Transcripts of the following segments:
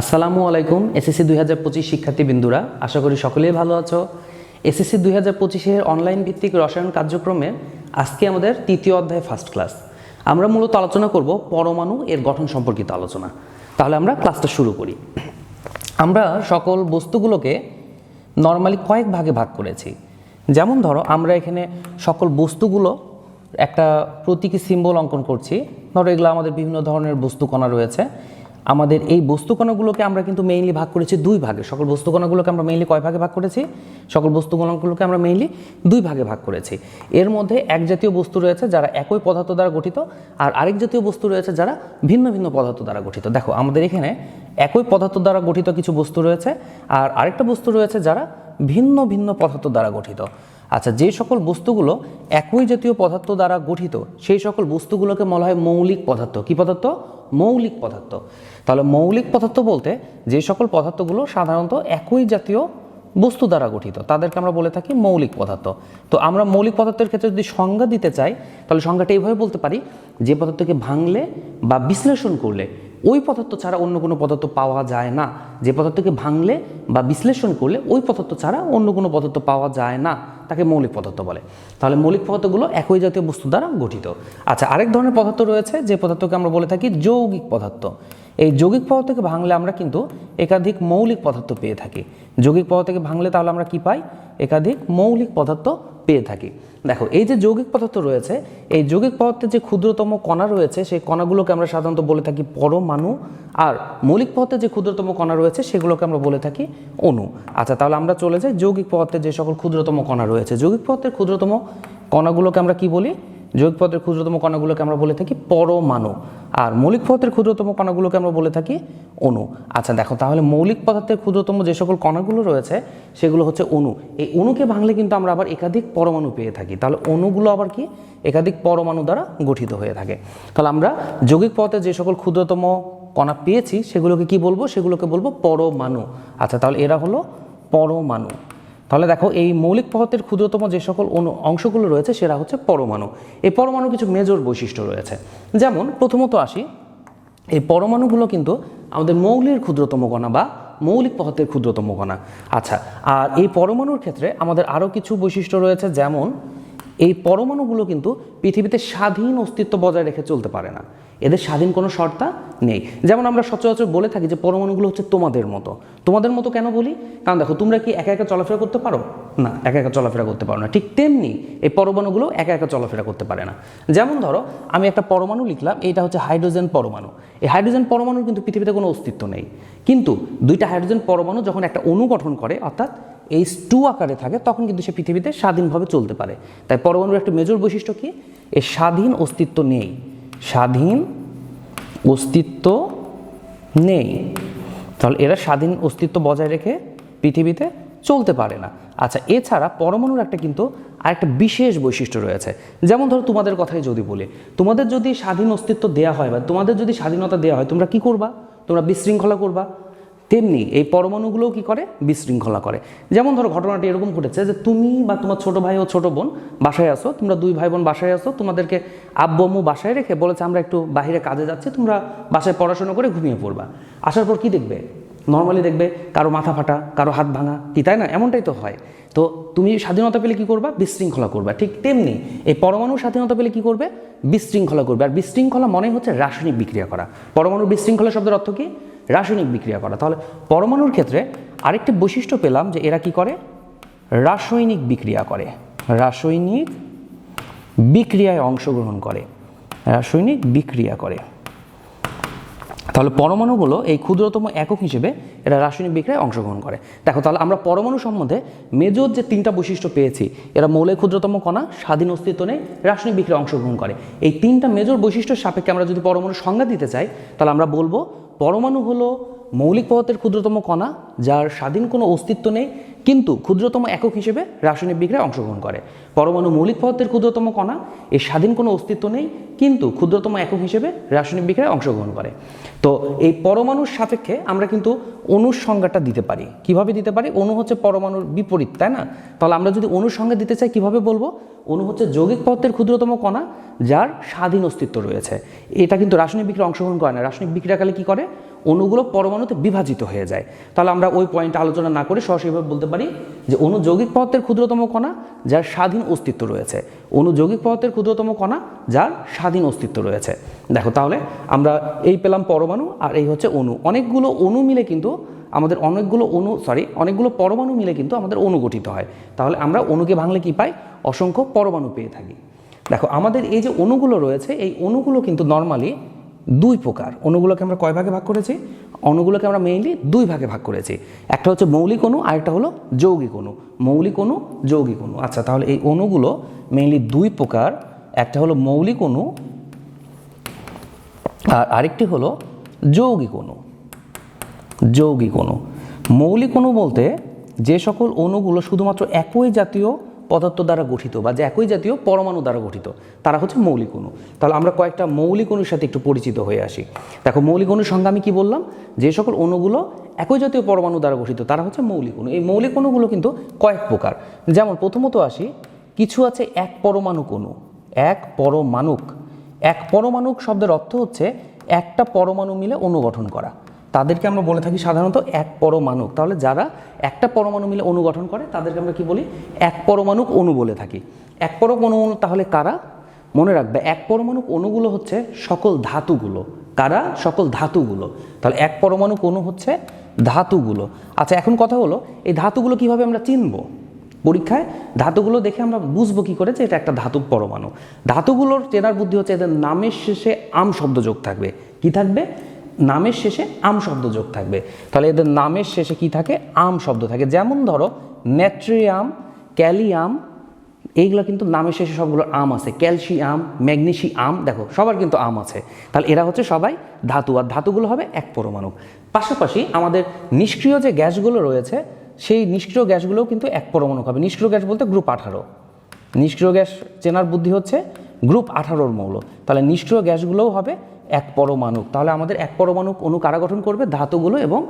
আসসালামু আলাইকুম, এসএসসি দুই হাজার পঁচিশ শিক্ষার্থী বিন্দুরা আশা করি সকলেই ভালো আছো। এসএসসি দুই হাজার পঁচিশের অনলাইন ভিত্তিক রসায়ন কার্যক্রমে আজকে আমাদের তৃতীয় অধ্যায় ফার্স্ট ক্লাস আমরা মূলত আলোচনা করব পরমাণু এর গঠন সম্পর্কিত আলোচনা। তাহলে আমরা ক্লাসটা শুরু করি। আমরা সকল বস্তুগুলোকে নর্মালি কয়েক ভাগে ভাগ করেছি। যেমন ধরো, আমরা এখানে সকল বস্তুগুলো একটা প্রতীকী সিম্বল অঙ্কন করছি। ধরো, এগুলো আমাদের বিভিন্ন ধরনের বস্তুকণা রয়েছে। আমাদের এই বস্তুকণাগুলোকে আমরা কিন্তু মেইনলি ভাগ করেছি দুই ভাগে। সকল বস্তুকণাগুলোকে আমরা মেইনলি কয় ভাগে ভাগ করেছি? সকল বস্তুকণাগুলোকে আমরা মেইনলি দুই ভাগে ভাগ করেছি। এর মধ্যে এক জাতীয় বস্তু রয়েছে যারা একই পদার্থ দ্বারা গঠিত আর আরেক জাতীয় বস্তু রয়েছে যারা ভিন্ন ভিন্ন পদার্থ দ্বারা গঠিত। দেখো, আমাদের এখানে একই পদার্থ দ্বারা গঠিত কিছু বস্তু রয়েছে আর আরেকটা বস্তু রয়েছে যারা ভিন্ন ভিন্ন পদার্থ দ্বারা গঠিত। আচ্ছা যে সকল বস্তুগুলো একই জাতীয় পদার্থ দ্বারা গঠিত, সেই সকল বস্তুগুলোকে বলা হয় মৌলিক পদার্থ। কি পদার্থ? মৌলিক পদার্থ। তাহলে মৌলিক পদার্থ বলতে যে সকল পদার্থগুলো সাধারণত একই জাতীয় বস্তু দ্বারা গঠিত, তাদেরকে আমরা বলে থাকি মৌলিক পদার্থ। তো আমরা মৌলিক পদার্থের ক্ষেত্রে যদি সংজ্ঞা দিতে চাই, তাহলে সংজ্ঞাটা এইভাবে বলতে পারি, যে পদার্থকে ভাঙলে বা বিশ্লেষণ করলে, ওই পদার্থ ছাড়া অন্য কোনো পদার্থ পাওয়া যায় না। যে পদার্থকে ভাঙলে বা বিশ্লেষণ করলে, ওই পদার্থ ছাড়া অন্য কোনো পদার্থ পাওয়া যায় না। তাকে মৌলিক পদার্থ বলে। তাহলে মৌলিক পদার্থগুলো একই জাতীয় বস্তু দ্বারা গঠিত। আচ্ছা আরেক ধরনের পদার্থ রয়েছে, যে পদার্থকে আমরা বলে থাকি যৌগিক পদার্থ। এই যৌগিক পদার্থকে ভাঙলে আমরা কিন্তু একাধিক মৌলিক পদার্থ পেয়ে থাকি। যৌগিক পদার্থকে ভাঙলে তাহলে আমরা কি পাই? একাধিক মৌলিক পদার্থ পেয়ে থাকি। দেখো, এই যে যৌগিক পদার্থ রয়েছে, এই যৌগিক পদার্থের যে ক্ষুদ্রতম কণা রয়েছে, সেই কণাগুলোকে আমরা সাধারণত বলে থাকি পরমাণু। আর মৌলিক পদার্থের যে ক্ষুদ্রতম কণা রয়েছে, সেগুলোকে আমরা বলে থাকি অণু। আচ্ছা তাহলে আমরা চলে যাই যৌগিক পদার্থের যে সকল ক্ষুদ্রতম কণা রয়েছে। যৌগিক পদার্থের ক্ষুদ্রতম কণাগুলোকে আমরা কি বলি? যৌগিক পদার্থের ক্ষুদ্রতম কণাগুলোকে আমরা বলে থাকি পরমাণু। আর মৌলিক পদার্থের ক্ষুদ্রতম কণাগুলোকে আমরা বলে থাকি অণু। আচ্ছা দেখো, তাহলে মৌলিক পদার্থের ক্ষুদ্রতম যে সকল কণাগুলো রয়েছে, সেগুলো হচ্ছে অণু। এই অণুকে ভাঙলে কিন্তু আমরা আবার একাধিক পরমাণু পেয়ে থাকি। তাহলে অণুগুলো আবার কি? একাধিক পরমাণু দ্বারা গঠিত হয়ে থাকে। তাহলে আমরা যৌগিক পদার্থের যে সকল ক্ষুদ্রতম কণা পেয়েছি, সেগুলোকে কি বলব? সেগুলোকে বলব পরমাণু। আচ্ছা তাহলে এরা হলো পরমাণু। তাহলে দেখো, এই মৌলিক পদার্থের ক্ষুদ্রতম যে সকল অংশগুলো রয়েছে সেটা হচ্ছে পরমাণু। এই পরমাণু কিছু মেজর বৈশিষ্ট্য রয়েছে। যেমন, প্রথমত আসি, এই পরমাণুগুলো কিন্তু আমাদের মৌলের ক্ষুদ্রতম কণা বা মৌলিক পদার্থের ক্ষুদ্রতম কণা। আচ্ছা আর এই পরমাণুর ক্ষেত্রে আমাদের আরও কিছু বৈশিষ্ট্য রয়েছে, যেমন, এই পরমাণুগুলো কিন্তু পৃথিবীতে স্বাধীন অস্তিত্ব বজায় রেখে চলতে পারে না। এদের স্বাধীন কোনো শর্তা নেই। যেমন আমরা সচরাচর বলে থাকি যে পরমাণুগুলো হচ্ছে তোমাদের মতো। তোমাদের মতো কেন বলি? কারণ দেখো, তোমরা কি একা একা চলাফেরা করতে পারো? না, একা একা চলাফেরা করতে পারো না। ঠিক তেমনি এই পরমাণুগুলো একা একা চলাফেরা করতে পারে না। যেমন ধরো, আমি একটা পরমাণু লিখলাম এটা হচ্ছে হাইড্রোজেন পরমাণু। এই হাইড্রোজেন পরমাণুর কিন্তু পৃথিবীতে কোনো অস্তিত্ব নেই। কিন্তু দুইটা হাইড্রোজেন পরমাণু যখন একটা অণু গঠন করে, অর্থাৎ এই টু আকারে থাকে, তখন কিন্তু সে পৃথিবীতে স্বাধীনভাবে চলতে পারে। তাই পরমাণুর একটা মেজর বৈশিষ্ট্য কি? এর স্বাধীন অস্তিত্ব নেই। স্বাধীন অস্তিত্ব নেই। তাহলে এরা স্বাধীন অস্তিত্ব বজায় রেখে পৃথিবীতে চলতে পারে না। আচ্ছা এছাড়া পরমাণুর একটা কিন্তু আরেকটা বিশেষ বৈশিষ্ট্য রয়েছে। যেমন ধরো তোমাদের কথাই যদি বলি, তোমাদের যদি স্বাধীন অস্তিত্ব দেওয়া হয় বা তোমাদের যদি স্বাধীনতা দেওয়া হয়, তোমরা কি করবা? তোমরা বিশৃঙ্খলা করবা। তেমনি এই পরমাণুগুলোও কি করে? বিশৃঙ্খলা করে। যেমন ধরো ঘটনাটি এরকম ঘটেছে যে তুমি বা তোমার ছোট ভাই ও ছোট বোন বাসায় আসো, তোমরা দুই ভাই বোন বাসায় আসো, তোমাদেরকে আব্বু বাসায় রেখে বলেছে, আমরা একটু বাইরে কাজে যাচ্ছি, তোমরা বাসায় পড়াশোনা করে ঘুমিয়ে পড়বা। আসার পর কি দেখবে? নর্মালি দেখবে কারও মাথা ফাটা, কারও হাত ভাঙা, কি তাই না? এমনটাই তো হয়। তো তুমি স্বাধীনতা পেলে কি করবা? বিশৃঙ্খলা করবা। ঠিক তেমনি এই পরমাণু স্বাধীনতা পেলে কি করবে? বিশৃঙ্খলা করবে। আর বিশৃঙ্খলা মনে হচ্ছে রাসায়নিক বিক্রিয়া করা। পরমাণু বিশৃঙ্খলা শব্দের অর্থ কি? রাসায়নিক বিক্রিয়া করা। তাহলে পরমাণুর ক্ষেত্রে আরেকটি বৈশিষ্ট্য পেলাম যে এরা কি করে? রাসায়নিক বিক্রিয়া করে। রাসায়নিক বিক্রিয়ায় অংশগ্রহণ করে। রাসায়নিক বিক্রিয়া করে। তাহলে পরমাণুগুলো এই ক্ষুদ্রতম একক হিসেবে এরা রাসায়নিক বিক্রিয়ায় অংশগ্রহণ করে। দেখো, তাহলে আমরা পরমাণু সম্বন্ধে মেজর যে তিনটা বৈশিষ্ট্য পেয়েছি, এরা মৌলের ক্ষুদ্রতম কণা, স্বাধীন অস্তিত্ব নেই, রাসায়নিক বিক্রিয়া অংশগ্রহণ করে। এই তিনটা মেজর বৈশিষ্ট্যের সাপেক্ষে আমরা যদি পরমাণু সংজ্ঞা দিতে চাই, তাহলে আমরা বলব পরমাণু হলো মৌলিক পদার্থের ক্ষুদ্রতম কণা, যার স্বাধীন কোনো অস্তিত্ব নেই, কিন্তু ক্ষুদ্রতম একক হিসেবে রাসায়নিক বিক্রিয়ায় অংশগ্রহণ করে। পরমাণু মৌলিক পদার্থের ক্ষুদ্রতম কণা, এর স্বাধীন কোনো অস্তিত্ব নেই, কিন্তু ক্ষুদ্রতম একক হিসেবে রাসায়নিক বিক্রিয়ায় অংশগ্রহণ করে। তো এই পরমাণুর সাপেক্ষে আমরা কিন্তু অণুর সংজ্ঞাটা দিতে পারি। কীভাবে দিতে পারি? অণু হচ্ছে পরমাণুর বিপরীত, তাই না? তাহলে আমরা যদি অণুর সংজ্ঞা দিতে চাই, কীভাবে বলব? অণু হচ্ছে যৌগিক পদার্থের ক্ষুদ্রতম কণা, যার স্বাধীন অস্তিত্ব রয়েছে। এটা কিন্তু রাসায়নিক বিক্রিয়া অংশগ্রহণ করে না। রাসায়নিক বিক্রিয়াকালে কী করে? অণুগুলো পরমাণুতে বিভাজিত হয়ে যায়। তাহলে আমরা ওই পয়েন্ট আলোচনা না করে সরাসরিভাবে বলতে পারি যে অণু যৌগিক পদার্থের ক্ষুদ্রতম কণা যার স্বাধীন অস্তিত্ব রয়েছে। অণু যৌগিক পদার্থের ক্ষুদ্রতম কণা যার স্বাধীন অস্তিত্ব রয়েছে। দেখো তাহলে আমরা এই পেলাম পরমাণু আর এই হচ্ছে অণু। অনেকগুলো অণু মিলে কিন্তু আমাদের অনেকগুলো অণু সরি অনেকগুলো পরমাণু মিলে কিন্তু আমাদের অণু গঠিত হয়। তাহলে আমরা অণুকে ভাঙলে কি পাই? অসংখ্য পরমাণু পেয়ে থাকি। দেখো আমাদের এই যে অণুগুলো রয়েছে, এই অণুগুলো কিন্তু নর্মালি দুই প্রকার। অণুগুলোকে আমরা কয় ভাগে ভাগ করেছি? অণুগুলোকে আমরা মেইনলি দুই ভাগে ভাগ করেছি। একটা হচ্ছে মৌলিক অণু আর একটা হলো যৌগিক অণু। মৌলিক অণু, যৌগিক অণু। আচ্ছা তাহলে এই অণুগুলো মেইনলি দুই প্রকার। একটা হলো মৌলিক অণু, আর আরেকটি হলো যৌগিক অণু। যৌগিক অণু। মৌলিক অণু বলতে যে সকল অণুগুলো শুধুমাত্র একই জাতীয় পদার্থ দ্বারা গঠিত বা যে একই জাতীয় পরমাণু দ্বারা গঠিত, তারা হচ্ছে মৌলিক অণু। তাহলে আমরা কয়েকটা মৌলিক অণুর সাথে একটু পরিচিত হয়ে আসি। দেখো, মৌলিক অণুর সঙ্গে আমি কি বললাম? যে সকল অণুগুলো একই জাতীয় পরমাণু দ্বারা গঠিত, তারা হচ্ছে মৌলিক অণু। এই মৌলিক অণুগুলো কিন্তু কয়েক প্রকার। যেমন প্রথমত আসি, কিছু আছে এক পরমাণুক অণু, এক পরমাণুক। এক পরমাণুক শব্দের অর্থ হচ্ছে একটা পরমাণু মিলে অণু গঠন করা। তাদেরকে আমরা বলে থাকি সাধারণত এক পরমাণু তাহলে যারা একটা পরমাণু মিলে অণু গঠন করে, তাদেরকে আমরা কি বলি? এক পরমাণুক অণু বলে থাকি। এক পরমাণু অণু তাহলে কারা? মনে রাখবে, এক পরমাণুক অণুগুলো হচ্ছে সকল ধাতুগুলো। কারা? সকল ধাতুগুলো। তাহলে এক পরমাণুক অণু হচ্ছে ধাতুগুলো। আচ্ছা এখন কথা হলো, এই ধাতুগুলো কীভাবে আমরা চিনবো? পরীক্ষায় ধাতুগুলো দেখে আমরা বুঝব কি করে যে এটা একটা ধাতু পরমাণু। ধাতুগুলোর চেনার বুদ্ধি হচ্ছে এদের নামের শেষে আম শব্দ যোগ থাকবে। কি থাকবে? নামের শেষে আম শব্দ যোগ থাকবে। তাহলে এদের নামের শেষে কি থাকে? আম শব্দ থাকে। যেমন ধরো, নেট্রিয়াম, ক্যালিয়াম, এইগুলো কিন্তু নামের শেষে সবগুলো আম আছে। ক্যালসিয়াম, ম্যাগনেসিয়াম, দেখো, সবার কিন্তু আম আছে। তাহলে এরা হচ্ছে সবাই ধাতু, আর ধাতুগুলো হবে এক পরমাণু। পাশাপাশি আমাদের নিষ্ক্রিয় যে গ্যাসগুলো রয়েছে, সেই নিষ্ক্রিয় গ্যাসগুলোও কিন্তু এক পরমাণু হবে। নিষ্ক্রিয় গ্যাস বলতে গ্রুপ আঠারো। নিষ্ক্রিয় গ্যাস চেনার বুদ্ধি হচ্ছে গ্রুপ আঠারোর মৌল। তাহলে নিষ্ক্রিয় গ্যাসগুলোও হবে এক পরমাণু তাহলে আমাদের এক পরমাণু অণু কারা গঠন করবে? ধাতুগুলো এবং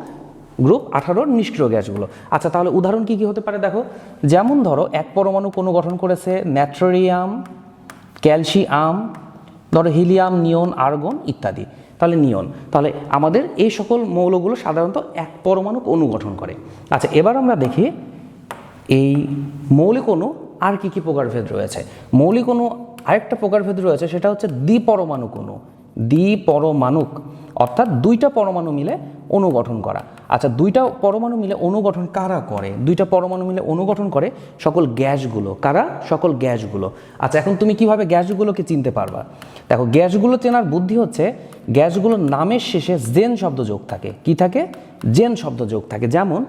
গ্রুপ আঠারোর নিষ্ক্রিয় গ্যাসগুলো। আচ্ছা তাহলে উদাহরণ কি কি হতে পারে দেখো? যেমন ধরো, এক পরমাণু অণু গঠন করেছে ন্যাট্রোরিয়াম ক্যালসিয়াম, ধরো হিলিয়াম, নিয়ন, আর্গন ইত্যাদি। তাহলে নিয়ন। তাহলে আমাদের এই সকল মৌলগুলো সাধারণত এক পরমাণু অণু গঠন করে। আচ্ছা এবার আমরা দেখি এই মৌলিক অণু আর কি কি প্রকারভেদ রয়েছে। মৌলিক অণু আরেকটা প্রকারভেদ রয়েছে, সেটা হচ্ছে দ্বিপরমাণুক অণু। দ্বিপরমাণুক, অর্থাৎ দুইটা পরমাণু মিলে অণু গঠন করা। আচ্ছা দুইটা পরমাণু মিলে অণু গঠন কারা করে? দুইটা পরমাণু মিলে অণু গঠন করে সকল গ্যাসগুলো। কারা? সকল গ্যাসগুলো। আচ্ছা এখন তুমি কীভাবে গ্যাসগুলোকে চিনতে পারবা? দেখো, গ্যাসগুলো চেনার বুদ্ধি হচ্ছে গ্যাসগুলোর নামের শেষে জেন শব্দ যোগ থাকে। কি থাকে? জেন শব্দ যোগ থাকে। যেমন,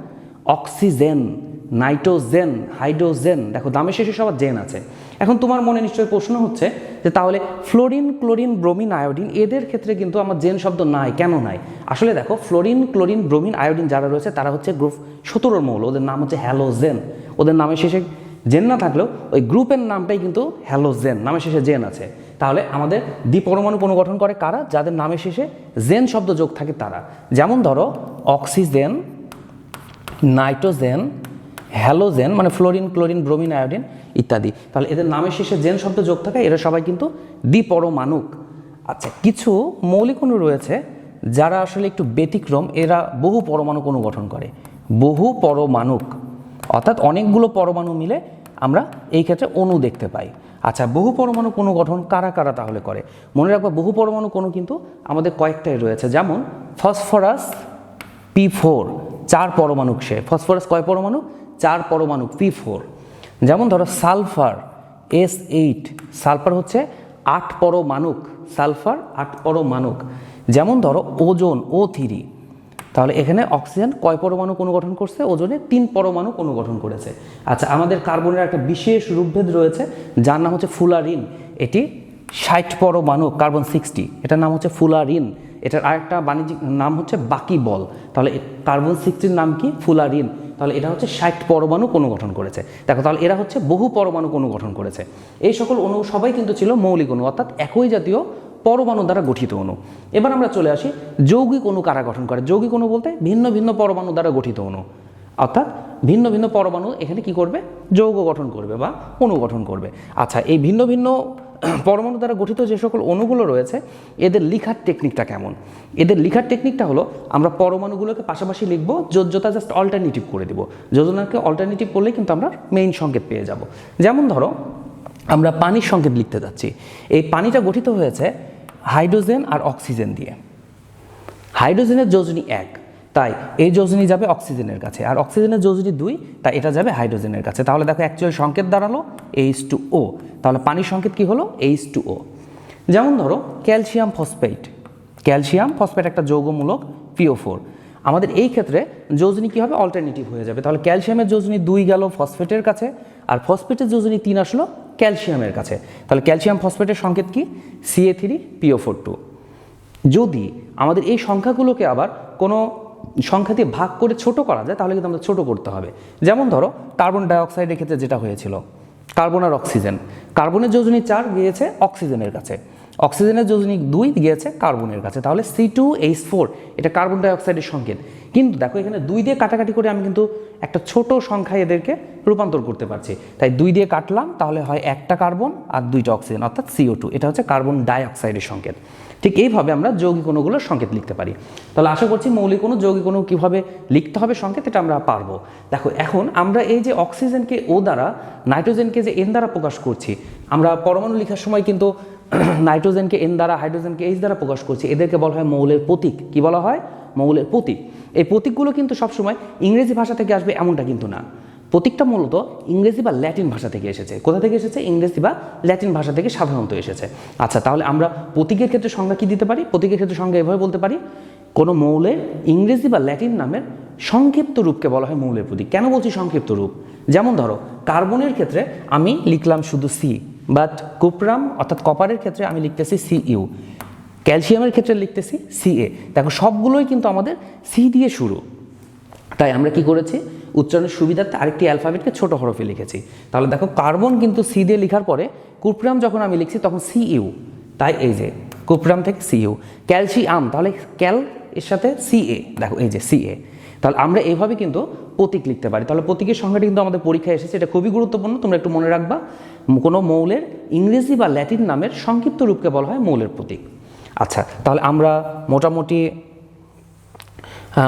অক্সিজেন, নাইট্রোজেন, হাইড্রোজেন। দেখো দামের শেষে সবার জেন আছে। এখন তোমার মনে নিশ্চয়ই প্রশ্ন হচ্ছে যে তাহলে ফ্লোরিন, ক্লোরিন, ব্রোমিন, আয়োডিন, এদের ক্ষেত্রে কিন্তু আমার জেন শব্দ নাই, কেন নাই? আসলে দেখো, ফ্লোরিন, ক্লোরিন, ব্রোমিন, আয়োডিন যারা রয়েছে, তারা হচ্ছে গ্রুপ সতেরোর মৌল, ওদের নাম হচ্ছে হ্যালোজেন। ওদের নামের শেষে জেন না থাকলেও ওই গ্রুপের নামটাই কিন্তু হ্যালোজেন, নামের শেষে জেন আছে। তাহলে আমাদের দ্বিপরমাণু পুনর্গঠন করে কারা? যাদের নামের শেষে জেন শব্দ যোগ থাকে তারা। যেমন ধরো, অক্সিজেন, নাইট্রোজেন, হ্যালোজেন মানে ফ্লোরিন, ক্লোরিন, ব্রোমিন, আয়োডিন ইত্যাদি। তাহলে এদের নামের শেষে জেন শব্দ যোগ থাকে এরা সবাই কিন্তু দ্বিপরমাণুক আচ্ছা কিছু মৌলিক অণু রয়েছে যারা আসলে একটু ব্যতিক্রম, এরা বহু পরমাণু অণু গঠন করে। বহু পরমাণুক। অর্থাৎ অনেকগুলো পরমাণু মিলে আমরা এই ক্ষেত্রে অণু দেখতে পাই। আচ্ছা বহু পরমাণু কোনো গঠন কারা কারা তাহলে করে? মনে রাখবা, বহু পরমাণু কোনো কিন্তু আমাদের কয়েকটাই রয়েছে। যেমন ফসফরাস পি ফোর, চার পরমাণু সে। ফসফরাস কয় পরমাণু চার পরমাণু পি ফোর। যেমন ধরো সালফার এস এইট সালফার হচ্ছে আট পরমাণুক, সালফার আট পরমাণুক। যেমন ধরো ওজন ও থ্রি তাহলে এখানে অক্সিজেন কয় পরমাণু কোনো গঠন করছে? ওজনে তিন পরমাণু কোনো গঠন করেছে। আচ্ছা আমাদের কার্বনের একটা বিশেষ রূপভেদ রয়েছে, যার নাম হচ্ছে ফুলারিন। এটি ষাট পরমাণু কার্বন সিক্সটি এটার নাম হচ্ছে ফুলারিন। এটার আরেকটা বাণিজ্যিক নাম হচ্ছে বাকি বল। তাহলে কার্বন সিক্সটির নাম কি? ফুলারিন। তাহলে এটা হচ্ছে ষাট পরমাণু কোনো গঠন করেছে। দেখো, তাহলে এরা হচ্ছে বহু পরমাণু কোনো গঠন করেছে। এই সকল অণু সবাই কিন্তু ছিল মৌলিক অণু, অর্থাৎ একই জাতীয় পরমাণু দ্বারা গঠিত অণু। এবার আমরা চলে আসি যৌগিক অণু কারা গঠন করে। যৌগিক অণু বলতে ভিন্ন ভিন্ন পরমাণু দ্বারা গঠিত অণু। অর্থাৎ ভিন্ন ভিন্ন পরমাণু এখানে কি করবে? যৌগ গঠন করবে বা অণু গঠন করবে। আচ্ছা এই ভিন্ন ভিন্ন পরমাণু দ্বারা গঠিত যে সকল অণুগুলো রয়েছে, এদের লিখার টেকনিকটা কেমন? এদের লিখার টেকনিকটা হলো, আমরা পরমাণুগুলোকে পাশাপাশি লিখব, যোজ্যতা জাস্ট অল্টারনেটিভ করে দেবো। যোজনাকে অল্টারনেটিভ করলেই কিন্তু আমরা মেইন সংকেত পেয়ে যাব। যেমন ধরো, আমরা পানির সংকেত লিখতে যাচ্ছি। এই পানিটা গঠিত হয়েছে হাইড্রোজেন আর অক্সিজেন দিয়ে। হাইড্রোজেনের যোজনী এক। তাই এই যোজনী যাবে অক্সিজেনের কাছে। আর অক্সিজেনের যোজনী দুই, তাই এটা যাবে হাইড্রোজেনের কাছে। তাহলে দেখো অ্যাকচুয়াল সংকেত দাঁড়াল এইচ টু ও তাহলে পানির সংকেত কি হলো? এইচ টু ও যেমন ধরো, ক্যালসিয়াম ফসফেট। ক্যালসিয়াম ফসফেট একটা যৌগমূলক পিও ফোর আমাদের এই ক্ষেত্রে যোজনী কী হবে? অল্টারনেটিভ হয়ে যাবে। তাহলে ক্যালসিয়ামের যোজনী দুই গেল ফসফেটের কাছে, আর ফসফেটের যোজনী তিন আসলো ক্যালসিয়ামের কাছে। তাহলে ক্যালসিয়াম ফসফেটের সংকেত কি? CA three PO four two যদি আমাদের এই সংখ্যাগুলোকে আবার কোনো সংখ্যা দিয়ে ভাগ করে ছোট করা যায়, তাহলে কিন্তু আমাদের ছোট করতে হবে। যেমন ধরো, কার্বন ডাইঅক্সাইডের ক্ষেত্রে যেটা হয়েছিল, কার্বন আর অক্সিজেন। কার্বনের যোজনী চার গিয়েছে অক্সিজেনের কাছে। অক্সিজেনের যোজনী দুই গিয়েছে কার্বনের কাছে। তাহলে সি টু এইচ ফোর এটা কার্বন ডাইঅক্সাইডের সংকেত। কিন্তু দেখো, এখানে দুই দিয়ে কাটাকাটি করে আমি কিন্তু একটা ছোট সংখ্যায় এদেরকে রূপান্তর করতে পারছি। তাই দুই দিয়ে কাটলাম, তাহলে হয় একটা কার্বন আর দুইটা অক্সিজেন, অর্থাৎ সিও টু এটা হচ্ছে কার্বন ডাইঅক্সাইডের সংকেত। ঠিক এইভাবে আমরা যৌগিক অণুগুলোর সংকেত লিখতে পারি। তাহলে আশা করছি মৌলিক অণু, যৌগিক অণু কীভাবে লিখতে হবে সংকেত, এটা আমরা পারব। দেখো, এখন আমরা এই যে অক্সিজেনকে ও দ্বারা, নাইট্রোজেনকে যে এন দ্বারা প্রকাশ করছি, আমরা পরমাণু লেখার সময় কিন্তু নাইট্রোজেনকে এন দ্বারা, হাইড্রোজেনকে এইচ দ্বারা প্রকাশ করছি। এদেরকে বলা হয় মৌলের প্রতীক। কি বলা হয়? মৌলের প্রতীক। এই প্রতীকগুলো কিন্তু সবসময় ইংরেজি ভাষা থেকে আসবে, এমনটা কিন্তু না। প্রতীকটা মূলত ইংরেজি বা ল্যাটিন ভাষা থেকে এসেছে। কোথা থেকে এসেছে? ইংরেজি বা ল্যাটিন ভাষা থেকে সাধারণত এসেছে। আচ্ছা তাহলে আমরা প্রতীকের ক্ষেত্রে সংজ্ঞা কি দিতে পারি? প্রতীকের ক্ষেত্রে সংজ্ঞা এভাবে বলতে পারি, কোনো মৌলের ইংরেজি বা ল্যাটিন নামের সংক্ষিপ্ত রূপকে বলা হয় মৌলের প্রতীক। কেন বলছি সংক্ষিপ্ত রূপ? যেমন ধরো, কার্বনের ক্ষেত্রে আমি লিখলাম শুধু সি বাট কুপরাম অর্থাৎ কপারের ক্ষেত্রে আমি লিখতেছি সি ইউ ক্যালসিয়ামের ক্ষেত্রে লিখতেছি সি এ দেখো, সবগুলোই কিন্তু আমাদের সি দিয়ে শুরু। তাই আমরা কি করেছি? উচ্চারণের সুবিধার্থে আরেকটি অ্যালফাবেটকে ছোট হরফে লিখেছি। তাহলে দেখো কার্বন কিন্তু সি দিয়ে লেখার পরে কুপ্রাম যখন আমি লিখছি তখন সি ইউ তাই এই যে, কুপ্রাম থেকে সি ইউ ক্যালসিয়াম, তাহলে ক্যাল এর সাথে সি এ দেখো এই যে সি এ তাহলে আমরা এইভাবে কিন্তু প্রতীক লিখতে পারি। তাহলে প্রতীকের সংখ্যাটি কিন্তু আমাদের পরীক্ষায় এসেছে, এটা খুবই গুরুত্বপূর্ণ, তোমরা একটু মনে রাখবা। কোনো মৌলের ইংরেজি বা ল্যাটিন নামের সংক্ষিপ্ত রূপকে বলা হয় মৌলের প্রতীক। আচ্ছা তাহলে আমরা মোটামুটি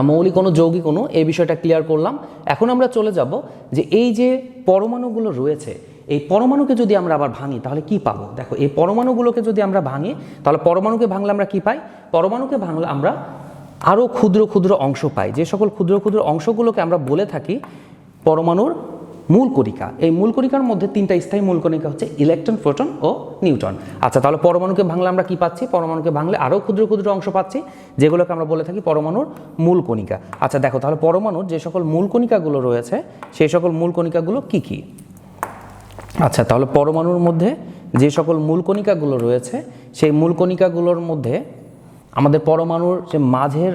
মৌলিক কোনো, যৌগিক কোনো, এই বিষয়টা ক্লিয়ার করলাম। এখন আমরা চলে যাব যে এই যে পরমাণুগুলো রয়েছে, এই পরমাণুকে যদি আমরা আবার ভাঙি, তাহলে কি পাবো? দেখো, এই পরমাণুগুলোকে যদি আমরা ভাঙি, তাহলে পরমাণুকে ভাঙলে আমরা কি পাই? পরমাণুকে ভাঙলে আমরা আরও ক্ষুদ্র ক্ষুদ্র অংশ পাই। যে সকল ক্ষুদ্র ক্ষুদ্র অংশগুলোকে আমরা বলে থাকি, পরমাণুর মূল কণিকা এই মূল কণিকার মধ্যে তিনটা স্থায়ী মূল কণিকা হচ্ছে ইলেকট্রন, প্রোটন ও নিউটন আচ্ছা তাহলে পরমাণুকে ভাঙলে আমরা কি পাচ্ছি? পরমাণুকে ভাঙলে আরও ক্ষুদ্র ক্ষুদ্র অংশ পাচ্ছি, যেগুলোকে আমরা বলে থাকি পরমাণুর মূল কণিকা আচ্ছা দেখো, তাহলে পরমাণুর যে সকল মূল কণিকাগুলো রয়েছে সেই সকল মূল কণিকাগুলো কি কি? আচ্ছা তাহলে পরমাণুর মধ্যে যে সকল মূল কণিকাগুলো রয়েছে, সেই মূল কণিকাগুলোর মধ্যে আমাদের পরমাণুর যে মাঝের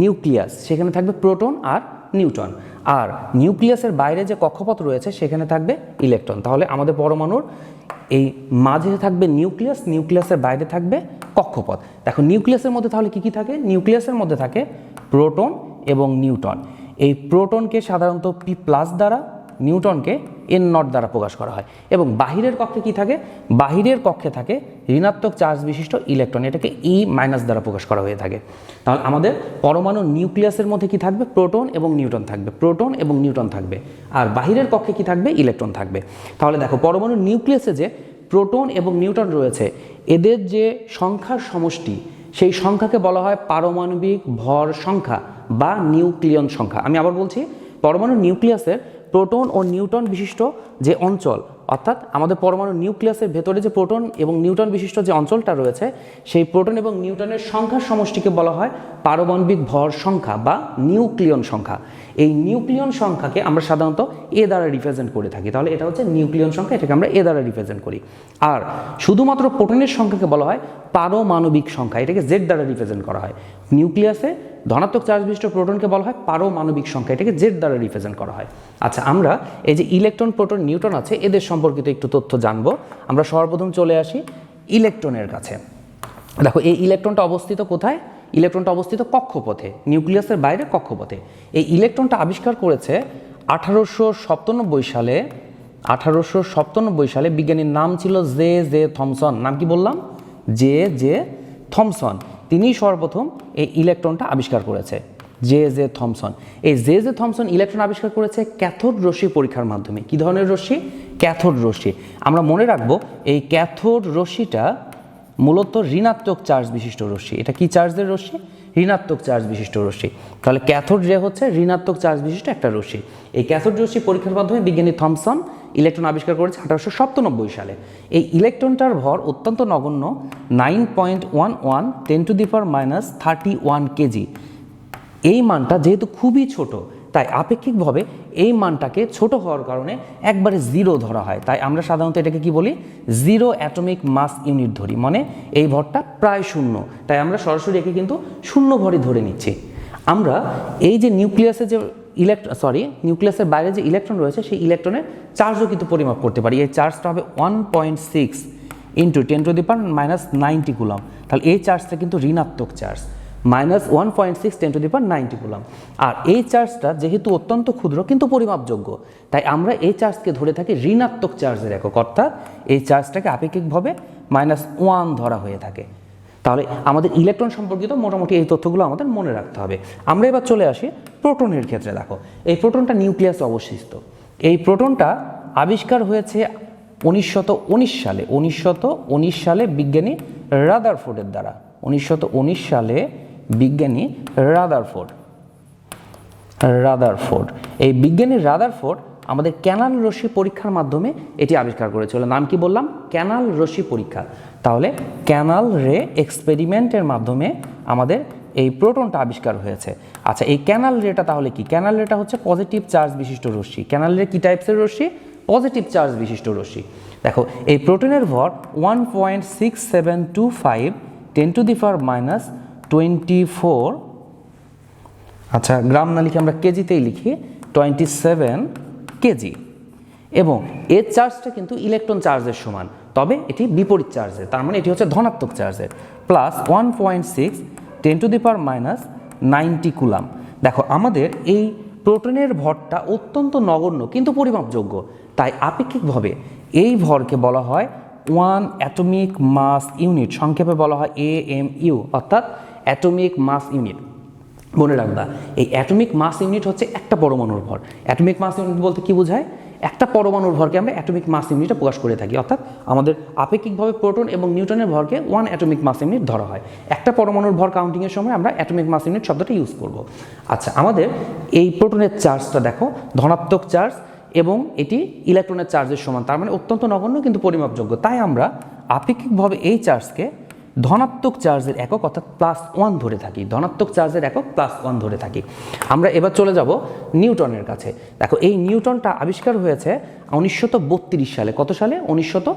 নিউক্লিয়াস, সেখানে থাকবে প্রোটন আর নিউট্রন। আর নিউক্লিয়াসের বাইরে যে কক্ষপথ রয়েছে, সেখানে থাকবে ইলেকট্রন। তাহলে আমাদের পরমাণুর এই মাঝে থাকবে নিউক্লিয়াস, নিউক্লিয়াসের বাইরে থাকবে কক্ষপথ। দেখো, নিউক্লিয়াসের মধ্যে তাহলে কি কি থাকে? নিউক্লিয়াসের মধ্যে থাকে প্রোটন এবং নিউটন। এই প্রোটনকে সাধারণত পি প্লাস দ্বারা, নিউটনকে এন নট দ্বারা প্রকাশ করা হয়। এবং বাহিরের কক্ষে কি থাকে? বাহিরের কক্ষে থাকে ঋণাত্মক চার্জ বিশিষ্ট ইলেকট্রন। এটাকে ই মাইনাস দ্বারা প্রকাশ করা হয়ে থাকে। তাহলে আমাদের পরমাণু নিউক্লিয়াসের মধ্যে কি থাকবে? প্রোটন এবং নিউটন থাকবে। প্রোটন এবং নিউটন থাকবে। আর বাহিরের কক্ষে কি থাকবে? ইলেকট্রন থাকবে। তাহলে দেখো, পরমাণু নিউক্লিয়াসে যে প্রোটন এবং নিউটন রয়েছে, এদের যে সংখ্যার সমষ্টি, সেই সংখ্যাকে বলা হয় পারমাণবিক ভর সংখ্যা বা নিউক্লিয়ন সংখ্যা। আমি আবার বলছি, পরমাণু নিউক্লিয়াসের প্রোটন ও নিউটন বিশিষ্ট যে অঞ্চল, অর্থাৎ আমাদের পরমাণু নিউক্লিয়াসের ভেতরে যে প্রোটন এবং নিউটন বিশিষ্ট যে অঞ্চলটা রয়েছে, সেই প্রোটন এবং নিউটনের সংখ্যার সমষ্টিকে বলা হয় পারমাণবিক ভর সংখ্যা বা নিউক্লিয়ন সংখ্যা। এই নিউক্লিয়ন সংখ্যাকে আমরা সাধারণত এ দ্বারা রিপ্রেজেন্ট করে থাকি। তাহলে এটা হচ্ছে নিউক্লিয়ন সংখ্যা, এটাকে আমরা এ দ্বারা রিপ্রেজেন্ট করি। আর শুধুমাত্র প্রোটনের সংখ্যাকে বলা হয় পারমাণবিক সংখ্যা, এটাকে জেড দ্বারা রিপ্রেজেন্ট করা হয়। নিউক্লিয়াসে ধনাত্মক চার্জ বিশিষ্ট প্রোটনকে বলা হয় পারমাণবিক সংখ্যা। এটাকে জেড দ্বারা রিপ্রেজেন্ট করা হয়। আচ্ছা আমরা এই যে ইলেকট্রন প্রোটন নিউটন আছে, এদের সম্পর্কিত একটু তথ্য জানব। আমরা সর্বপ্রথম চলে আসি ইলেকট্রনের কাছে। দেখো, এই ইলেকট্রনটা অবস্থিত কোথায়? ইলেকট্রনটা অবস্থিত কক্ষপথে নিউক্লিয়াসের বাইরে কক্ষপথে। এই ইলেকট্রনটা আবিষ্কার করেছে আঠারোশো সাতানব্বই সালে, আঠারোশো সপ্তানব্বই সালে বিজ্ঞানীর নাম ছিল জে জে থমসন। নাম কি বললাম? J J Thomson. তিনি সর্বপ্রথম এই ইলেকট্রনটা আবিষ্কার করেছে জে জে থমসন এই জে জে থমসন ইলেকট্রন আবিষ্কার করেছে ক্যাথোড রশ্মি পরীক্ষার মাধ্যমে। কি ধরনের রশ্মি? ক্যাথোড রশ্মি। আমরা মনে রাখব, এই ক্যাথোড রশ্মিটা মূলত ঋণাত্মক চার্জ বিশিষ্ট রশ্মি। এটা কি চার্জের রশ্মি? ঋণাত্মক চার্জ বিশিষ্ট রশ্মি। তাহলে ক্যাথোড রে হচ্ছে, ঋণাত্মক চার্জ বিশিষ্ট একটা রশ্মি। এই ক্যাথোড রশ্মি পরীক্ষার মাধ্যমে বিজ্ঞানী থমসন ইলেকট্রন আবিষ্কার করেছে আঠারোশো সপ্তানব্বই সালে। এই ইলেকট্রনটার ভর অত্যন্ত নগণ্য, nine point one one, ten to the power minus thirty one KG. এই মানটা যেহেতু খুবই ছোট, তাই আপেক্ষিকভাবে এই মানটাকে ছোট হওয়ার কারণে একবারে জিরো ধরা হয়। তাই আমরা সাধারণত এটাকে কি বলি? জিরো অ্যাটমিক মাস ইউনিট ধরি। মানে এই ভরটা প্রায় শূন্য। তাই আমরা সরাসরি একে কিন্তু শূন্য ভরই ধরে নিচ্ছি। আমরা এই যে নিউক্লিয়াসে যে ইলেকট্রন সরি নিউক্লিয়াসের বাইরে যে ইলেকট্রন রয়েছে, সেই ইলেকট্রনের চার্জও কিন্তু পরিমাপ করতে পারি। এই চার্জটা হবে one point six into ten to the power minus ninety coulomb তাহলে এই চার্জটা কিন্তু ঋণাত্মক charge minus one point six ten to the power ninety coulomb আর এই চার্জটা যেহেতু অত্যন্ত ক্ষুদ্র, কিন্তু পরিমাপযোগ্য। তাই আমরা এই চার্জকে ধরে থাকি ঋণাত্মক চার্জের একক। অর্থাৎ এই চার্জটাকে আপেক্ষিকভাবে মাইনাস ওয়ান ধরা হয়ে থাকে। তাহলে আমাদের ইলেকট্রন সম্পর্কিত মোটামুটি এই তথ্যগুলো আমাদের মনে রাখতে হবে। আমরা এবার চলে আসি প্রোটনের ক্ষেত্রে, দেখো। এই প্রোটনটা নিউক্লিয়াসে অবস্থিত এই প্রোটনটা আবিষ্কার হয়েছে উনিশশত উনিশ সালে, উনিশশত উনিশ সালে বিজ্ঞানী রাদারফোর্ডের দ্বারা। উনিশশত উনিশ সালে বিজ্ঞানী রাদারফোর্ড। রাদারফোর্ড। এই বিজ্ঞানী রাদারফোর্ড আমাদের ক্যানাল রশ্মি পরীক্ষার মাধ্যমে এটি আবিষ্কার করেছিল নাম কি বললাম? ক্যানাল রশ্মি পরীক্ষা। তাহলে ক্যানাল রে এক্সপেরিমেন্টের মাধ্যমে আমাদের এই প্রোটনটা আবিষ্কার হয়েছে। আচ্ছা এই ক্যানাল রেটা তাহলে কি? ক্যানাল রেটা হচ্ছে পজিটিভ চার্জ বিশিষ্ট রশ্মি। ক্যানাল রে কি টাইপসের রশ্মি? পজিটিভ চার্জ বিশিষ্ট রশ্মি। দেখো, এই প্রোটিনের ভর one point six seven two five ten to the power minus twenty four আচ্ছা গ্রাম না লিখে আমরা কেজিতেই লিখি টোয়েন্টি সেভেন কেজি। এবং এর চার্জটা কিন্তু ইলেকট্রন চার্জের সমান, তবে এটি বিপরীত চার্জের, তার মানে এটি হচ্ছে ধনাত্মক চার্জের। Plus one point six, ten to the power minus ninety coulomb. দেখো, আমাদের এই প্রোটনের ভরটা অত্যন্ত নগণ্য, কিন্তু পরিমাপযোগ্য। তাই আপেক্ষিকভাবে এই ভরকে বলা হয় ওয়ান অ্যাটমিক মাস ইউনিট, সংক্ষেপে বলা হয় এ এম ইউ, অর্থাৎ অ্যাটমিক মাস ইউনিট। মনে রাখবা, এই অ্যাটমিক মাস ইউনিট হচ্ছে একটা পরমাণুর ভর। অ্যাটমিক মাস ইউনিট বলতে কি বোঝায়? একটা পরমাণুর ভরকে আমরা অ্যাটমিক মাস ইউনিটে প্রকাশ করে থাকি, অর্থাৎ আমাদের আপেক্ষিকভাবে প্রোটন এবং নিউটনের ভরকে ওয়ান অ্যাটমিক মাস ইউনিট ধরা হয়। একটা পরমাণুর ভর কাউন্টিংয়ের সময় আমরা অ্যাটমিক মাস ইউনিট শব্দটা ইউজ করব। আচ্ছা আমাদের এই প্রোটনের চার্জটা দেখো, ধনাত্মক চার্জ এবং এটি ইলেকট্রনের চার্জের সমান, তার মানে অত্যন্ত নগণ্য কিন্তু পরিমাপযোগ্য। তাই আমরা আপেক্ষিকভাবে এই চার্জকে ধনাত্মক চার্জের একক অর্থাৎ প্লাস ওয়ান ধরে থাকি। ধনাত্মক চার্জের একক প্লাস ওয়ান ধরে থাকি। আমরা এবার চলে যাব নিউটনের কাছে। দেখো, এই নিউটনটা আবিষ্কার হয়েছে উনিশশত সালে। কত সালে? উনিশশত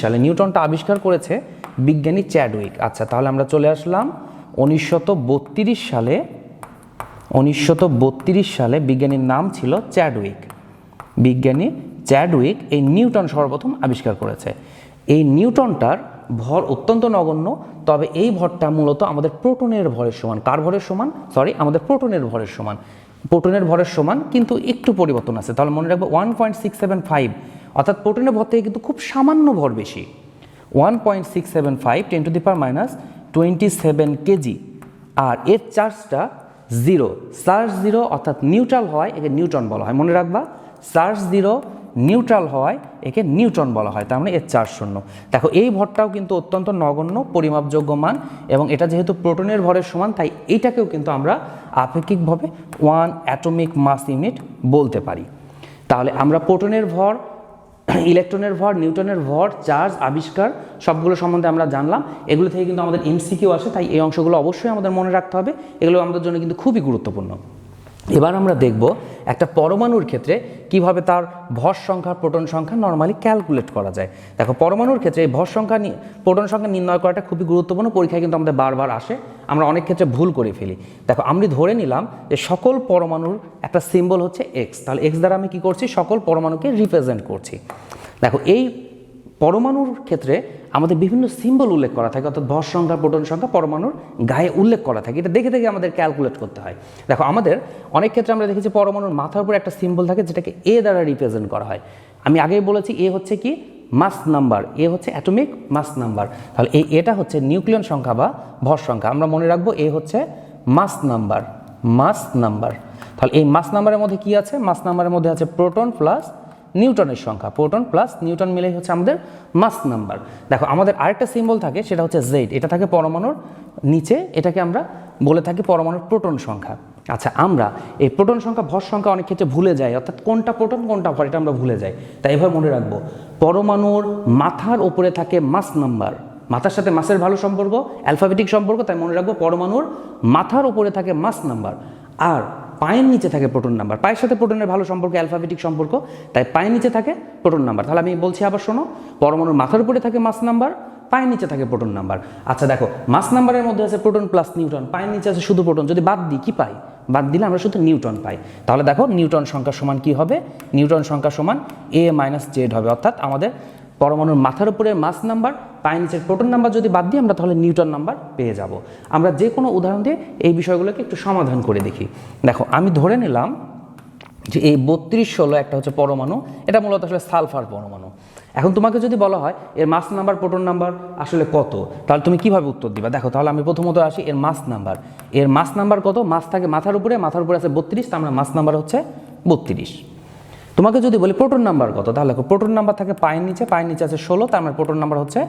সালে। নিউটনটা আবিষ্কার করেছে বিজ্ঞানী চ্যাডউইক। আচ্ছা তাহলে আমরা চলে আসলাম উনিশশত সালে। উনিশশত সালে বিজ্ঞানীর নাম ছিল চ্যাডউইক। বিজ্ঞানী চ্যাডউইক এই নিউটন সর্বপ্রথম আবিষ্কার করেছে। এই নিউটনটার ভর অত্যন্ত নগণ্য, তবে এই ভরটা মূলত আমাদের প্রোটনের ভরের সমান। কার ভরের সমান? সরি আমাদের প্রোটনের ভরের সমান। প্রোটনের ভরের সমান কিন্তু একটু পরিবর্তন আছে। তাহলে মনে রাখব one point six seven five অর্থাৎ প্রোটনের ভর থেকে কিন্তু খুব সামান্য ভর বেশি। One point six seven five ten to the power minus twenty seven KG আর এর চার্জটা জিরো চার্জ জিরো অর্থাৎ নিউট্রাল হওয়ায় একে নিউটন বলা হয়। মনে রাখবা চার্জ জিরো নিউট্রাল হওয়ায় একে নিউটন বলা হয়, তার মানে এর চার্জ শূন্য। দেখো, এই ভরটাও কিন্তু অত্যন্ত নগণ্য, পরিমাপযোগ্য মান, এবং এটা যেহেতু প্রোটনের ভরের সমান, তাই এইটাকেও কিন্তু আমরা আপেক্ষিকভাবে ওয়ান অ্যাটমিক মাস ইউনিট বলতে পারি। তাহলে আমরা প্রোটনের ভর, ইলেকট্রনের ভর নিউটনের ভর, চার্জ, আবিষ্কার, সবগুলো সম্বন্ধে আমরা জানলাম। এগুলো থেকে কিন্তু আমাদের এমসিকিউ আসে, তাই এই অংশগুলো অবশ্যই আমাদের মনে রাখতে হবে। এগুলো আমাদের জন্য কিন্তু খুবই গুরুত্বপূর্ণ। এবার আমরা দেখব একটা পরমাণুর ক্ষেত্রে কীভাবে তার ভর সংখ্যা প্রোটন সংখ্যা নর্মালি ক্যালকুলেট করা যায়। দেখো, পরমাণুর ক্ষেত্রে এই ভর সংখ্যা প্রোটন সংখ্যা নির্ণয় করাটা খুবই গুরুত্বপূর্ণ, পরীক্ষায় কিন্তু আমাদের বারবার আসে। আমরা অনেক ক্ষেত্রে ভুল করে ফেলি। দেখো আমি ধরে নিলাম যে সকল পরমাণুর একটা সিম্বল হচ্ছে এক্স তাহলে এক্স দ্বারা আমি কি করছি? সকল পরমাণুকে রিপ্রেজেন্ট করছি। দেখো, এই পরমাণুর ক্ষেত্রে আমাদের বিভিন্ন সিম্বল উল্লেখ করা থাকে, অর্থাৎ ভর সংখ্যা, প্রোটন সংখ্যা, পরমাণুর গায়ে উল্লেখ করা থাকে। এটা দেখে দেখে আমাদের ক্যালকুলেট করতে হয়। দেখো, আমাদের অনেক ক্ষেত্রে আমরা দেখেছি পরমাণুর মাথার উপর একটা সিম্বল থাকে, যেটাকে এ দ্বারা রিপ্রেজেন্ট করা হয়। আমি আগেই বলেছি এ হচ্ছে কি? মাস নাম্বার এ হচ্ছে অ্যাটমিক মাস নাম্বার তাহলে এই এটা হচ্ছে নিউক্লিয়ন সংখ্যা বা ভর সংখ্যা। আমরা মনে রাখব এ হচ্ছে মাস নাম্বার মাস নাম্বার তাহলে এই মাস নাম্বারের মধ্যে কি আছে? মাস নাম্বারের মধ্যে আছে প্রোটন প্লাস নিউটনের সংখ্যা, প্রোটন প্লাস নিউটন মিলেই হচ্ছে আমাদের মাস নাম্বার দেখো, আমাদের আরেকটা সিম্বল থাকে, সেটা হচ্ছে জেড এটা থাকে পরমাণুর নিচে, এটাকে আমরা বলে থাকি পরমাণুর প্রোটন সংখ্যা। আচ্ছা আমরা এই প্রোটন সংখ্যা ভর সংখ্যা অনেক ক্ষেত্রে ভুলে যাই, অর্থাৎ কোনটা প্রোটন, কোনটা ভর, এটা আমরা ভুলে যাই। তাই এভাবে মনে রাখব, পরমাণুর মাথার ওপরে থাকে মাস নাম্বার মাথার সাথে মাসের ভালো সম্পর্ক অ্যালফাবেটিক সম্পর্ক, তাই মনে রাখব পরমাণুর মাথার ওপরে থাকে মাস নাম্বার আর পায়ের নিচে থাকে প্রোটন নাম্বার। পায়ের সাথে প্রোটনের ভালো সম্পর্ক, অ্যালফাবেটিক সম্পর্ক, তাই পায়ের নিচে থাকে প্রোটন নাম্বার। তাহলে আমি বলছি আবার শোনো, পরমাণুর মাথার উপরে থাকে মাস নাম্বার, পায়ের নিচে থাকে প্রোটন নাম্বার। আচ্ছা দেখো, মাস নাম্বারের মধ্যে আছে প্রোটন প্লাস নিউটন পায়ের নিচে আছে শুধু প্রোটন। যদি বাদ দিই, কি পাই? বাদ দিলে আমরা শুধু নিউটন পাই। তাহলে দেখো নিউটন সংখ্যা সমান কি হবে? নিউটন সংখ্যা সমান এ মাইনাস জেড হবে। অর্থাৎ আমাদের পরমাণুর মাথার উপরে মাস নাম্বার, পায়ের নিচের প্রোটন নাম্বার যদি বাদ দিই, আমরা তাহলে নিউটন নাম্বার পেয়ে যাব। আমরা যে কোনো উদাহরণ দিয়ে এই বিষয়গুলোকে একটু সমাধান করে দেখি। দেখো, আমি ধরে নিলাম যে এই বত্রিশ ষোলো একটা হচ্ছে পরমাণু, এটা মূলত আসলে সালফার পরমাণু। এখন তোমাকে যদি বলা হয়, এর মাস নাম্বার, প্রোটন নাম্বার আসলে কত? তাহলে তুমি কীভাবে উত্তর দিবা? দেখো, তাহলে আমি প্রথমত আসি, এর মাস নাম্বার। এর মাস নাম্বার কত? মাস থাকে মাথার উপরে মাথার উপরে আছে বত্রিশ, তার মানে মাস নাম্বার হচ্ছে বত্রিশ। তোমাকে যদি বলি প্রোটন নাম্বার কত, তাহলে প্রোটন নাম্বার থাকে পায়ের নিচে পায়ের নিচে আছে ষোলো, তার মানে প্রোটন নাম্বার হচ্ছে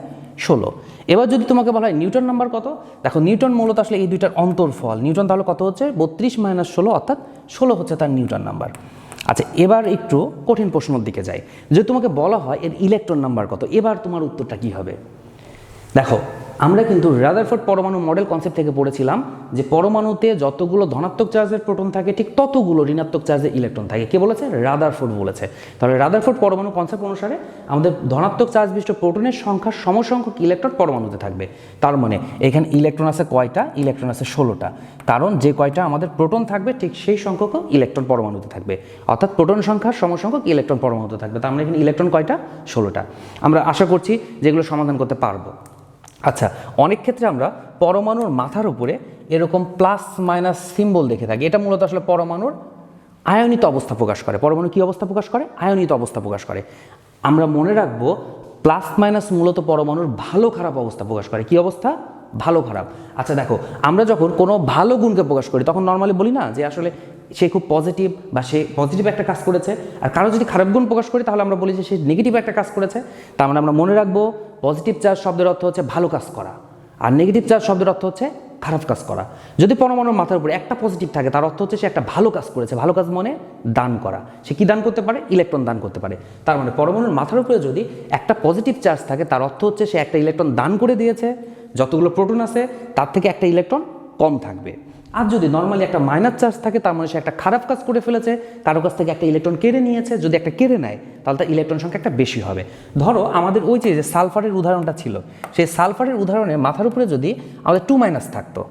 ষোলো। এবার যদি তোমাকে বলা হয় নিউটন নাম্বার কত, দেখো, নিউটন মূলত আসলে এই দুইটার অন্তর্ফল। নিউটন তাহলে কত হচ্ছে? বত্রিশ মাইনাস ষোলো, অর্থাৎ ষোলো হচ্ছে তার নিউটন নাম্বার আচ্ছা এবার একটু কঠিন প্রশ্নের দিকে যাই। যদি তোমাকে বলা হয় এর ইলেকট্রন নাম্বার কত, এবার তোমার উত্তরটা কি হবে? দেখো আমরা কিন্তু রাদারফোর্ড পরমাণু মডেল কনসেপ্ট থেকে পড়েছিলাম যে পরমাণুতে যতগুলো ধনাত্মক চার্জের প্রোটন থাকে, ঠিক ততগুলো ঋণাত্মক চার্জের ইলেকট্রন থাকে। কে বলেছে? রাদারফোর্ড বলেছে। তাহলে রাদারফোর্ড পরমাণু কনসেপ্ট অনুসারে আমাদের ধনাত্মক চার্জ বিশিষ্ট প্রোটনের সংখ্যা সমসংখ্যক ইলেকট্রন পরমাণুতে থাকবে। তার মানে এখানে ইলেকট্রন আছে কয়টা? ইলেকট্রন আছে ষোলোটা। কারণ যে কয়টা আমাদের প্রোটন থাকবে, ঠিক সেই সংখ্যক ইলেকট্রন পরমাণুতে থাকবে। অর্থাৎ প্রোটন সংখ্যার সমসংখ্যক ইলেকট্রন পরমাণুতে থাকবে। তার মানে এখানে ইলেকট্রন কয়টা? ষোলোটা। আমরা আশা করছি যেগুলো সমাধান করতে পারব। আচ্ছা অনেক ক্ষেত্রে আমরা পরমাণুর মাথার উপরে এরকম প্লাস মাইনাস সিম্বল দেখে থাকি। এটা মূলত আসলে পরমাণুর আয়নিত অবস্থা প্রকাশ করে। পরমাণু কী অবস্থা প্রকাশ করে? আয়নিত অবস্থা প্রকাশ করে। আমরা মনে রাখব প্লাস মাইনাস মূলত পরমাণুর ভালো খারাপ অবস্থা প্রকাশ করে। কি অবস্থা? ভালো খারাপ। আচ্ছা দেখো, আমরা যখন কোনো ভালো গুণকে প্রকাশ করি, তখন নর্মালি বলি না যে আসলে সে খুব পজিটিভ বা সে পজিটিভ একটা কাজ করেছে। আর কারও যদি খারাপ গুণ প্রকাশ করি, তাহলে আমরা বলি যে সে নেগেটিভ একটা কাজ করেছে। তার মানে আমরা মনে রাখব পজিটিভ চার্জ শব্দের অর্থ হচ্ছে ভালো কাজ করা। আর নেগেটিভ চার্জ শব্দের অর্থ হচ্ছে খারাপ কাজ করা। যদি পরমাণুর মাথার উপরে একটা পজিটিভ থাকে, তার অর্থ হচ্ছে সে একটা ভালো কাজ করেছে। ভালো কাজ মনে দান করা। সে কি দান করতে পারে? ইলেকট্রন দান করতে পারে। তার মানে পরমাণুর মাথার উপরে যদি একটা পজিটিভ চার্জ থাকে, তার অর্থ হচ্ছে সে একটা ইলেকট্রন দান করে দিয়েছে। যতগুলো প্রোটন আছে, তার থেকে একটা ইলেকট্রন কম থাকবে। আর যদি নর্মালি একটা মাইনাস চার্জ থাকে, তার মানে সে একটা খারাপ কাজ করে ফেলেছে, কারও কাছ থেকে একটা ইলেকট্রন কেড়ে নিয়েছে, যদি একটা কেড়ে নেয়, তাহলে তার ইলেকট্রন সংখ্যা একটা বেশি হবে। ধরো, আমাদের ওই যে সালফারের উদাহরণটা ছিল, সেই সালফারের উদাহরণে মাথার উপরে যদি আমাদের টু মাইনাস থাকতো,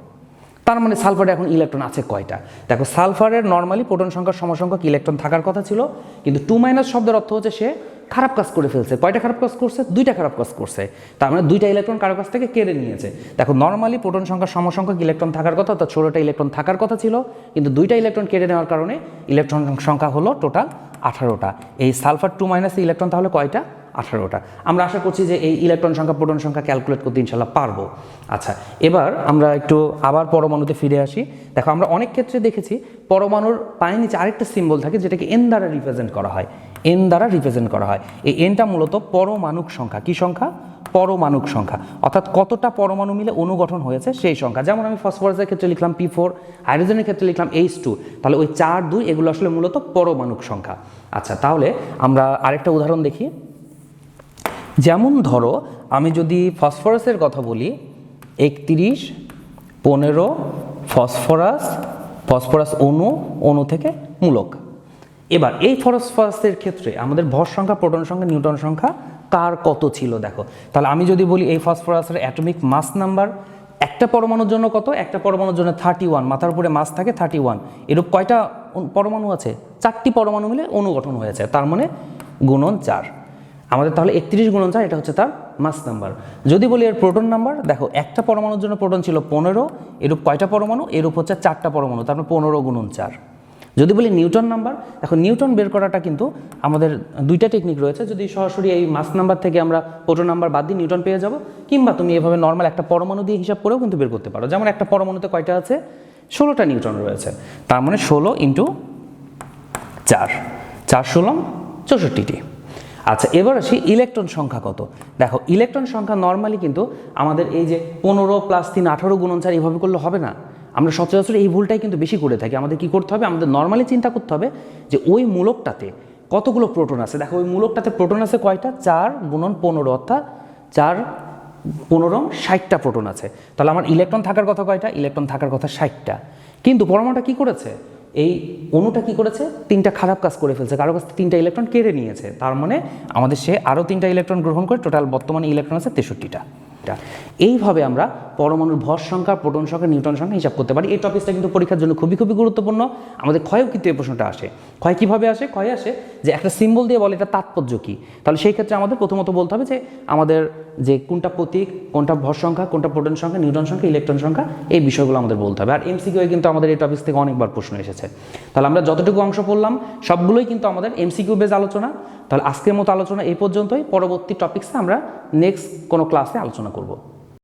তার মানে সালফারে এখন ইলেকট্রন আছে কয়টা? দেখো সালফারের নর্মালি প্রোটন সংখ্যার সমসংখ্যক ইলেকট্রন থাকার কথা ছিল, কিন্তু টু মাইনাস শব্দের অর্থ হচ্ছে সে খারাপ কাজ করে ফেলছে। কয়টা খারাপ কাজ করছে? দুইটা খারাপ কাজ করছে। তার মানে দুইটা ইলেকট্রন কারও কাছ থেকে কেড়ে নিয়েছে। দেখো নর্মালি প্রোটন সংখ্যার সমসংখ্যক ইলেকট্রন থাকার কথা, অর্থাৎ ষোলোটা ইলেকট্রন থাকার কথা ছিল, কিন্তু দুইটা ইলেকট্রন কেড়ে নেওয়ার কারণে ইলেকট্রন সংখ্যা হলো টোটাল আঠারোটা। এই সালফার টু মাইনাস ইলেকট্রন তাহলে কয়টা? আঠারোটা। আমরা আশা করছি যে এই ইলেকট্রন সংখ্যা প্রোটন সংখ্যা ক্যালকুলেট করতে ইনশাল্লাহ পারব। আচ্ছা এবার আমরা একটু আবার পরমাণুতে ফিরে আসি। দেখো, আমরা অনেক ক্ষেত্রে দেখেছি, পরমাণুর পায়ের নিচে আরেকটা সিম্বল থাকে, যেটাকে এন দ্বারা রিপ্রেজেন্ট করা হয়। এন দ্বারা রিপ্রেজেন্ট করা হয়। এই এনটা মূলত পরমাণুক সংখ্যা। কি সংখ্যা? পরমাণুক সংখ্যা। অর্থাৎ কতটা পরমাণু মিলে অনুগঠন হয়েছে সেই সংখ্যা। যেমন আমি ফসফরাসের ক্ষেত্রে লিখলাম পি ফোর হাইড্রোজেনের ক্ষেত্রে লিখলাম এইচ টু তাহলে ওই চার দুই, এগুলো আসলে মূলত পরমাণুক সংখ্যা। আচ্ছা তাহলে আমরা আরেকটা উদাহরণ দেখি। যেমন ধরো, আমি যদি ফসফরাসের কথা বলি, একত্রিশ, পনেরো ফসফরাস ফসফরাস অণু অণু থেকে মূলক। এবার, এই ফসফরাসের ক্ষেত্রে আমাদের ভর সংখ্যা, প্রোটন সংখ্যা নিউটন সংখ্যা কার কত ছিল, দেখো? তাহলে আমি যদি বলি এই ফসফরাসের অ্যাটমিক মাস নাম্বার, একটা পরমাণুর জন্য কত? একটা পরমাণুর জন্য থার্টি ওয়ান মাথার উপরে মাস থাকে থার্টি ওয়ান এরূপ কয়টা পরমাণু আছে? চারটি পরমাণু মিলে অনুগঠন হয়েছে, তার মানে গুণন চার। আমাদের তাহলে একত্রিশ গুণন চার, এটা হচ্ছে তার মাস নাম্বার। যদি বলি এর প্রোটন নাম্বার, দেখো, একটা পরমাণুর জন্য প্রোটন ছিল পনেরো, এরূপ কয়টা পরমাণু? এরূপ হচ্ছে চারটা পরমাণু, তার মানে পনেরো গুণন চার। যদি বলি নিউটন নাম্বার, এখন নিউটন বের করাটা কিন্তু আমাদের দুইটা টেকনিক রয়েছে। যদি সরাসরি এই মাস নাম্বার থেকে আমরা প্রোটন নাম্বার বাদ দিয়ে নিউটন পেয়ে যাব, কিংবা তুমি এভাবে নর্মাল একটা পরমাণু দিয়ে হিসাব করেও কিন্তু বের করতে পারো। যেমন একটা পরমাণুতে কয়টা আছে? ষোলোটা নিউটন রয়েছে। তার মানে ষোলো ইন্টু চার। চার ষোলো চৌষট্টিটি। আচ্ছা এবার আসি ইলেকট্রন সংখ্যা কত? দেখো ইলেকট্রন সংখ্যা নর্মালি কিন্তু আমাদের এই যে পনেরো প্লাস তিন আঠারো গুণন চার এইভাবে করলে হবে না। আমরা সচরাচর এই ভুলটাই কিন্তু বেশি করে থাকি। আমাদের কি করতে হবে? আমাদের নর্মালি চিন্তা করতে হবে যে ওই মূলকটাতে কতগুলো প্রোটন আছে? দেখো, ওই মূলকটাতে প্রোটন আছে কয়টা? চার গুণন পনেরো, অর্থাৎ চার পনেরো ষাটটা প্রোটন আছে। তাহলে আমার ইলেকট্রন থাকার কথা কয়টা? ইলেকট্রন থাকার কথা ষাটটা। কিন্তু পরমাণুটা কি করেছে? এই অণুটা কি করেছে? তিনটা খারাপ কাজ করে ফেলছে। কারও কাছ থেকে তিনটা ইলেকট্রন কেড়ে নিয়েছে। তার মানে আমাদের সে আরও তিনটা ইলেকট্রন গ্রহণ করে টোটাল বর্তমানে ইলেকট্রন আছে তেষট্টিটা। এইভাবে আমরা পরমাণুর ভর সংখ্যা, প্রোটন সংখ্যা নিউটন সংখ্যা হিসাব করতে পারি। এই টপিকটা কিন্তু পরীক্ষার জন্য খুবই খুবই গুরুত্বপূর্ণ। আমাদের ক্ষয়েও কিন্তু এই প্রশ্নটা আসে। ক্ষয় কীভাবে আসে? ক্ষয় আসে যে একটা সিম্বল দিয়ে বলে এটা তাৎপর্য কী? তাহলে সেই ক্ষেত্রে আমাদের প্রথমত বলতে হবে যে আমাদের যে কোনটা প্রতীক, কোনটা ভর সংখ্যা, কোনটা প্রোটন সংখ্যা নিউটন সংখ্যা, ইলেকট্রন সংখ্যা, এই বিষয়গুলো আমাদের বলতে হবে। আর এমসিকিউ কিন্তু আমাদের এই টপিক থেকে অনেকবার প্রশ্ন এসেছে। তাহলে আমরা যতটুকু অংশ পড়লাম, সবগুলোই কিন্তু আমাদের এমসিকিউ বেজ আলোচনা। তাহলে আজকের মতো আলোচনা এই পর্যন্তই। পরবর্তী টপিক্সে আমরা নেক্সট কোনো ক্লাসে আলোচনা করব।